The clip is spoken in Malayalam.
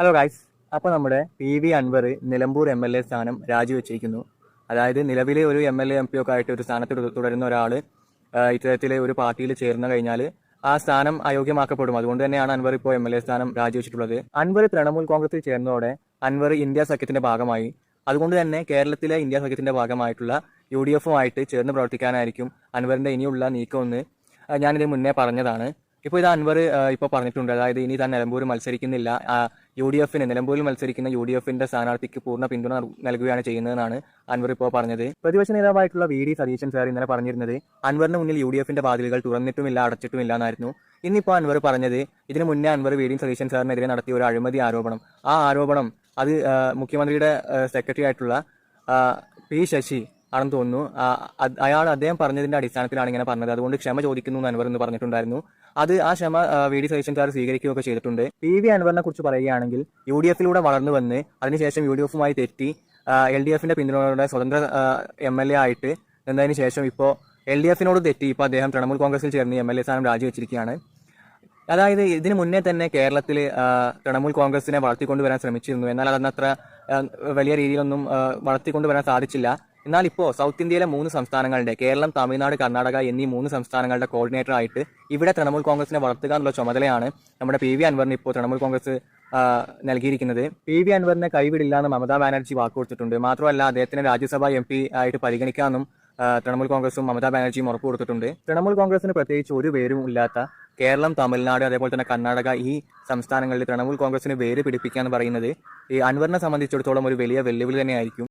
ഹലോ ഗായ്സ് അപ്പോൾ നമ്മുടെ P V Anvar Nilambur M L A സ്ഥാനം രാജിവെച്ചിരിക്കുന്നു. അതായത് നിലവിലെ ഒരു M L A M P ഒക്കെ ആയിട്ട് ഒരു സ്ഥാനത്ത് തുടരുന്ന ഒരാൾ ഇത്തരത്തിലെ ഒരു പാർട്ടിയിൽ ചേർന്ന് കഴിഞ്ഞാൽ ആ സ്ഥാനം അയോഗ്യമാക്കപ്പെടും. അതുകൊണ്ട് തന്നെയാണ് അൻവർ ഇപ്പോൾ എം എൽ എ സ്ഥാനം രാജിവെച്ചിട്ടുള്ളത്. അൻവർ തൃണമൂൽ കോൺഗ്രസിൽ ചേർന്നതോടെ അൻവർ ഇന്ത്യ സഖ്യത്തിന്റെ ഭാഗമായി. അതുകൊണ്ട് തന്നെ കേരളത്തിലെ ഇന്ത്യ സഖ്യത്തിന്റെ ഭാഗമായിട്ടുള്ള യു ഡി എഫുമായിട്ട് ചേർന്ന് പ്രവർത്തിക്കാനായിരിക്കും അൻവറിന്റെ ഇനിയുള്ള നീക്കമെന്ന് ഞാനിത് മുന്നേ പറഞ്ഞതാണ്. ഇപ്പോൾ ഇത് അൻവർ ഇപ്പോൾ പറഞ്ഞിട്ടുണ്ട്. അതായത് ഇനി താൻ നിലമ്പൂർ മത്സരിക്കുന്നില്ല. യു ഡി എഫിന് നിലമ്പൂരിൽ മത്സരിക്കുന്ന യു ഡി എഫിന്റെ സ്ഥാനാർത്ഥിക്ക് പൂർണ പിന്തുണ നൽകുകയാണ് ചെയ്യുന്നതെന്നാണ് അൻവർ ഇപ്പോൾ പറഞ്ഞത്. പ്രതിപക്ഷ നേതാവായിട്ടുള്ള വി ഡി സതീശൻ സാർ ഇന്നലെ പറഞ്ഞിരുന്നത് അൻവറിന് മുന്നിൽ യു ഡി എഫിന്റെ വാതിലുകൾ തുറന്നിട്ടുമില്ല അടച്ചിട്ടുമില്ല എന്നായിരുന്നു ഇന്നിപ്പോൾ അൻവർ പറഞ്ഞത് ഇതിനു മുന്നേ അൻവർ വി ഡി സതീശൻ സാറിനെതിരെ നടത്തിയ ഒരു അഴിമതി ആരോപണം. ആ ആരോപണം അത് മുഖ്യമന്ത്രിയുടെ സെക്രട്ടറി ആയിട്ടുള്ള പി ശശി ആണെന്ന് തോന്നുന്നു. അയാൾ അദ്ദേഹം പറഞ്ഞതിന്റെ അടിസ്ഥാനത്തിലാണ് ഇങ്ങനെ പറഞ്ഞത്. അതുകൊണ്ട് ക്ഷമ ചോദിക്കുന്നു അൻവർ എന്ന് പറഞ്ഞിട്ടുണ്ടായിരുന്നു. അത് ആ ക്ഷമ വി. ഡി. സതീശൻകാർ സ്വീകരിക്കുകയൊക്കെ ചെയ്തിട്ടുണ്ട്. പി. വി. അൻവറിനെ കുറിച്ച് പറയുകയാണെങ്കിൽ യു. ഡി. എഫിലൂടെ വളർന്നു വന്ന് അതിനുശേഷം യു. ഡി. എഫുമായി തെറ്റി എൽ. ഡി. എഫിന്റെ പിന്തുണയോടെ സ്വതന്ത്ര എം. എൽ. എ ആയിട്ട് എന്നതിന് ശേഷം ഇപ്പോൾ എൽ. ഡി. എഫിനോട് തെറ്റി ഇപ്പോൾ അദ്ദേഹം തൃണമൂൽ കോൺഗ്രസിൽ ചേർന്ന് എം. എൽ. എ സ്ഥാനം രാജിവെച്ചിരിക്കുകയാണ്. അതായത് ഇതിനു മുന്നേ തന്നെ കേരളത്തിൽ തൃണമൂൽ കോൺഗ്രസിനെ വളർത്തിക്കൊണ്ടുവരാൻ ശ്രമിച്ചിരുന്നു. എന്നാൽ അതന്നത്ര വലിയ രീതിയിലൊന്നും വളർത്തിക്കൊണ്ടുവരാൻ സാധിച്ചില്ല. എന്നാൽ ഇപ്പോൾ സൗത്ത് ഇന്ത്യയിലെ മൂന്ന് സംസ്ഥാനങ്ങളുടെ കേരളം തമിഴ്നാട് കർണാടക എന്നീ മൂന്ന് സംസ്ഥാനങ്ങളുടെ കോർഡിനേറ്റർ ആയിട്ട് ഇവിടെ തൃണമൂൽ കോൺഗ്രസിനെ വളർത്തുക എന്നുള്ള ചുമതലയാണ് നമ്മുടെ പി വി അൻവറിന് ഇപ്പോൾ തൃണമൂൽ കോൺഗ്രസ് നൽകിയിരിക്കുന്നത്. പി വി അൻവറിനെ കൈവിടില്ല എന്ന് മമതാ ബാനർജി വാക്കുകൊടുത്തിട്ടുണ്ട് മാത്രമല്ല അദ്ദേഹത്തിന് രാജ്യസഭ എം പി ആയിട്ട് പരിഗണിക്കാമെന്നും തൃണമൂൽ കോൺഗ്രസും മമതാ ബാനർജിയും ഉറപ്പ് കൊടുത്തിട്ടുണ്ട്. തൃണമൂൽ കോൺഗ്രസിന് പ്രത്യേകിച്ച് ഒരു പേരും ഇല്ലാത്ത കേരളം തമിഴ്നാട് അതേപോലെ തന്നെ കർണാടക ഈ സംസ്ഥാനങ്ങളിൽ തൃണമൂൽ കോൺഗ്രസിന് വേര് പിടിപ്പിക്കുക എന്ന് പറയുന്നത് ഈ അൻവറിനെ സംബന്ധിച്ചിടത്തോളം ഒരു വലിയ വെല്ലുവിളി തന്നെയായിരിക്കും.